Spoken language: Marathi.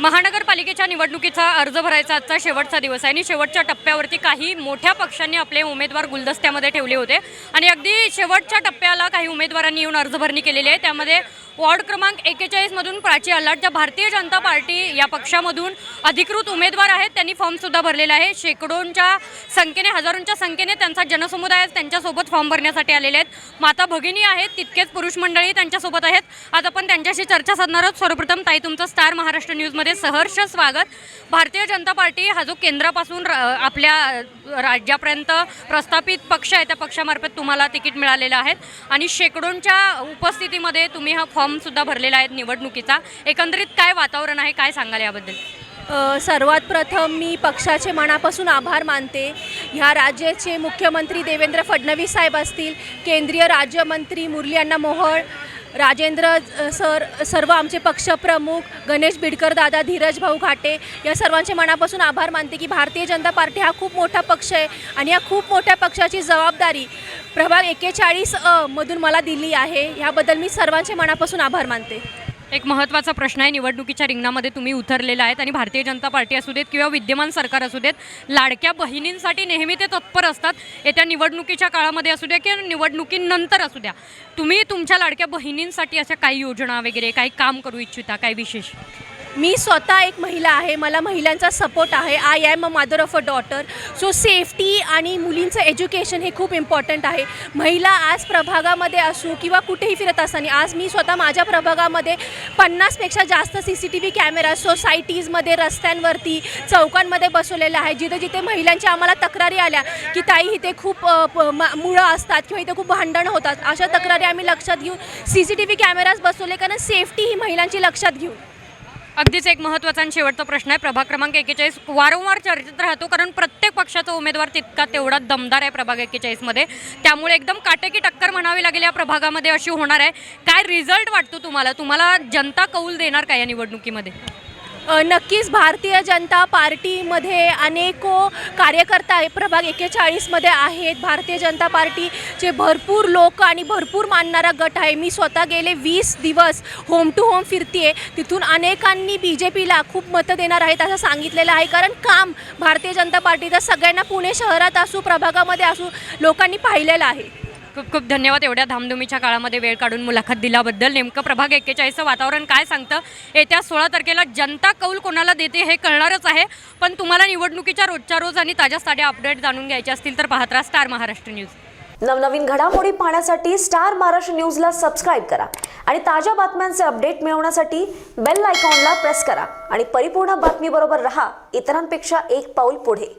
महानगरपालिकेच्या निवडणुकीचा अर्ज भरायचा आजचा शेवटचा दिवस आहे. आणि शेवटच्या टप्प्यावरती काही मोठ्या पक्षांनी आपले उमेदवार गुलदस्त्यामध्ये ठेवले होते. आणि अगदी शेवटच्या टप्प्याला काही उमेदवारांनी येऊन अर्ज भरणी केलेली आहे. त्यामध्ये वॉर्ड क्रमांक एकेचाळीसमधून प्राची अल्लाट ज्या भारतीय जनता पार्टी या पक्षामधून अधिकृत उमेदवार आहेत त्यांनी फॉर्मसुद्धा भरलेला आहे. शेकडोंच्या संख्येने हजारोंच्या संख्येने त्यांचा जनसमुदाय त्यांच्यासोबत फॉर्म भरण्यासाठी आलेले आहेत. माता भगिनी आहेत तितकेच पुरुष मंडळी त्यांच्यासोबत आहेत. आज आपण त्यांच्याशी चर्चा साधणार आहोत. सर्वप्रथम ताई तुमचं स्टार महाराष्ट्र न्यूजमध्ये सहर्ष स्वागत. भारतीय जनता पार्टी हा जो केंद्रापासून र- आपल्या राज्यापर्यंत प्रस्थापित पक्ष आहे त्या पक्षामार्फत तुम्हाला तिकीट मिळालेलं आहे. आणि शेकडोंच्या उपस्थितीमध्ये तुम्ही हा फॉर्मसुद्धा भरलेला आहे निवडणुकीचा. एकंदरीत काय वातावरण आहे? काय सांगाल याबद्दल? सर्वात प्रथम मी पक्षाचे मनापासून आभार मानते. ह्या राज्याचे मुख्यमंत्री देवेंद्र फडणवीस साहेब असतील केंद्रीय राज्यमंत्री मुरली अण्णा मोहोळ राजेंद्र सर सर्व आमचे पक्षप्रमुख गणेश बिडकर दादा धीरज भाऊ घाटे या सर्वांचे मनापासून आभार मानते की भारतीय जनता पार्टी हा खूप मोठा पक्ष आहे आणि या खूप मोठ्या पक्षाची जबाबदारी प्रभाग एकेचाळीस अ मधून मला दिली आहे. ह्याबद्दल मी सर्वांचे मनापासून आभार मानते. एक महत्त्वाचा प्रश्न आहे निवडणुकीच्या रिंगणामध्ये तुम्ही उतरलेला आहेत आणि भारतीय जनता पार्टी असू देत किंवा विद्यमान सरकार असू देत लाडक्या बहिणींसाठी नेहमी ते तत्पर असतात. येत्या निवडणुकीच्या काळामध्ये असू द्या किंवा निवडणुकीनंतर असू द्या तुम्ही तुमच्या लाडक्या बहिणींसाठी अशा काही योजना वगैरे काही काम करू इच्छिता काही विशेष? मी स्वतः एक महिला आहे मला महिलांचा सपोर्ट आहे. I am a mother of a daughter so safety आणि मुलींचं एज्युकेशन हे खूप इम्पॉर्टंट आहे. महिला आज प्रभागामध्ये असू किंवा कुठेही फिरत असताना आज मी स्वतः माझ्या प्रभागामध्ये पन्नासपेक्षा जास्त C C T V camera सोसायटीजमध्ये रस्त्यांवरती चौकांमध्ये बसवलेला आहे. जिथे जिथे महिलांच्या आम्हाला तक्रारी आल्या की ताई इथे खूप प- म- मुळं असतात किंवा इथे खूप भांडणं होतात अशा तक्रारी आम्ही लक्षात घेऊन C C T V cameras बसवले. कारण सेफ्टी ही महिलांची लक्षात घेऊन. अगदीच एक महत्त्वाचा आणि शेवटचा प्रश्न आहे. प्रभाग क्रमांक एकेचाळीस वारंवार चर्चेत राहतो कारण प्रत्येक पक्षाचा उमेदवार तितका तेवढा दमदार आहे प्रभाग एकेचाळीसमध्ये त्यामुळे एकदम काटेकी टक्कर म्हणावी लागेल या प्रभागामध्ये अशी होणार आहे. काय रिझल्ट वाटतो तुम्हाला? तुम्हाला जनता कौल देणार का या निवडणुकीमध्ये? नक्कीच भारतीय जनता पार्टीमध्ये अनेको कार्यकर्ता आहे. प्रभाग एकेचाळीसमध्ये आहेत. भारतीय जनता पार्टीचे भरपूर लोक आणि भरपूर मानणारा गट आहे. मी स्वतः गेले वीस दिवस होम टू होम फिरते तिथून अनेकांनी बी जे पीला खूप मतं देणार आहेत असं सांगितलेलं आहे. कारण काम भारतीय जनता पार्टीचं सगळ्यांना पुणे शहरात असू प्रभागामध्ये असू लोकांनी पाहिलेलं आहे. खूप खूप धन्यवाद एवढ्या धामधुमीच्या काळामध्ये वेळ काढून मुलाखत दिल्याबद्दल. नेमकं प्रभाग एक्केचाळीसचं वातावरण काय सांगतं? येत्या सोळा तारखेला जनता कौल कोणाला देते हे कळणारच आहे. पण तुम्हाला निवडणुकीच्या रोजच्या रोज आणि ताज्या साध्या अपडेट जाणून घ्यायचे असतील तर पाहत राहा स्टार महाराष्ट्र न्यूज. नवनवीन घडामोडी पाहण्यासाठी स्टार महाराष्ट्र न्यूजला सबस्क्राईब करा आणि ताज्या बातम्यांचे अपडेट मिळवण्यासाठी बेल आयकॉनला प्रेस करा आणि परिपूर्ण बातमीबरोबर रहा. इतरांपेक्षा एक पाऊल पुढे.